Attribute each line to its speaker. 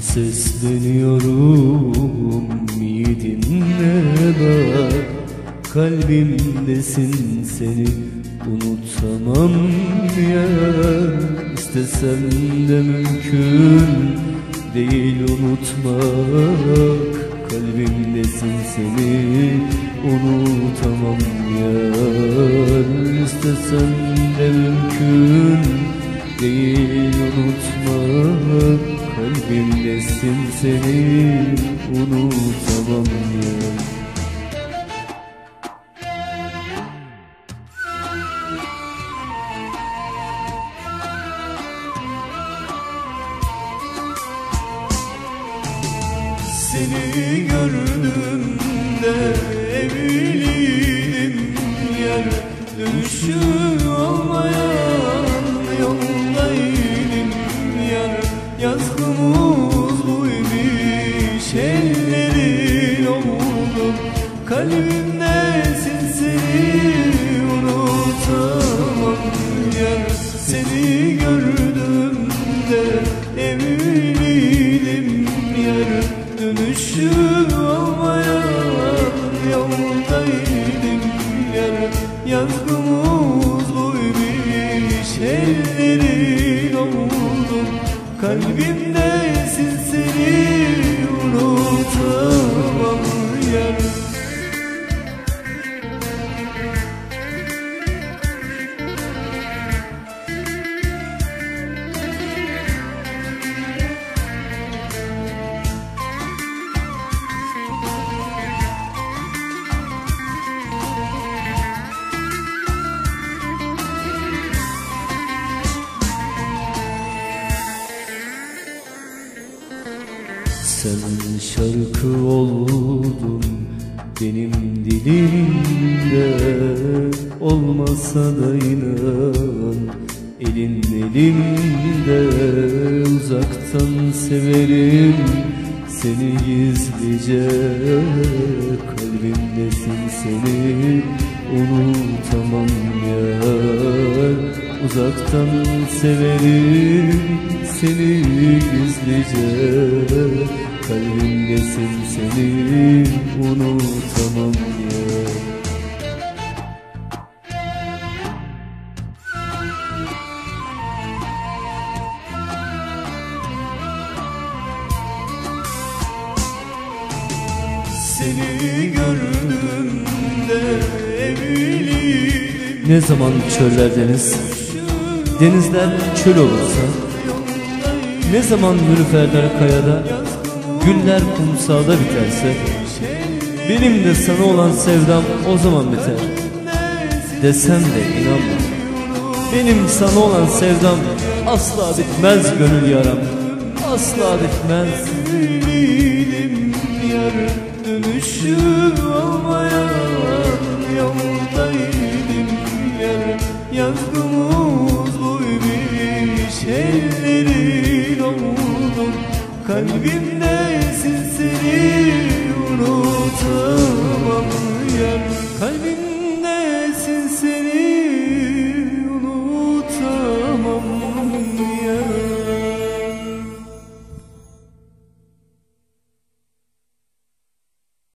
Speaker 1: Sesleniyorum iyi dinle bak. Kalbimdesin seni unutamam ya. İstesem de mümkün değil unutmak. Kalbimdesin seni unutamam ya. İstesem de mümkün değil unutmak Kalbimdesin seni unutamam ya.
Speaker 2: Seni gördüğümde eminim yer dönüşü Kalbimdesin seni unutamam yar Seni gördüğümde eminim yar. Dönüşü olmayan yoldaydım yar. Yazgımız buymuş ellerin oldu. Kalbimdesin
Speaker 1: Sen şarkı oldun benim dilimde. Olmasa da inan elin elimde. Uzaktan severim seni gizlice. Kalbimdesin seni unutamam ya. Uzaktan severim seni gizlice Kalbimdesin seni unutamam ya
Speaker 2: Seni gördüğümde eminim.
Speaker 1: Ne zaman çöller deniz? Denizler çöl olursa? Ne zaman nülüferler kayada Güller kumsalda biterse Benim de sana olan sevdam o zaman biter. Desem de inanma Benim sana olan sevdam asla bitmez gönül yaram Asla bitmez.
Speaker 2: Eminim yar dönüşü olmayan yoldaydım. Yar Yazgımız buymuş ellerin oldu. Kalbimdesin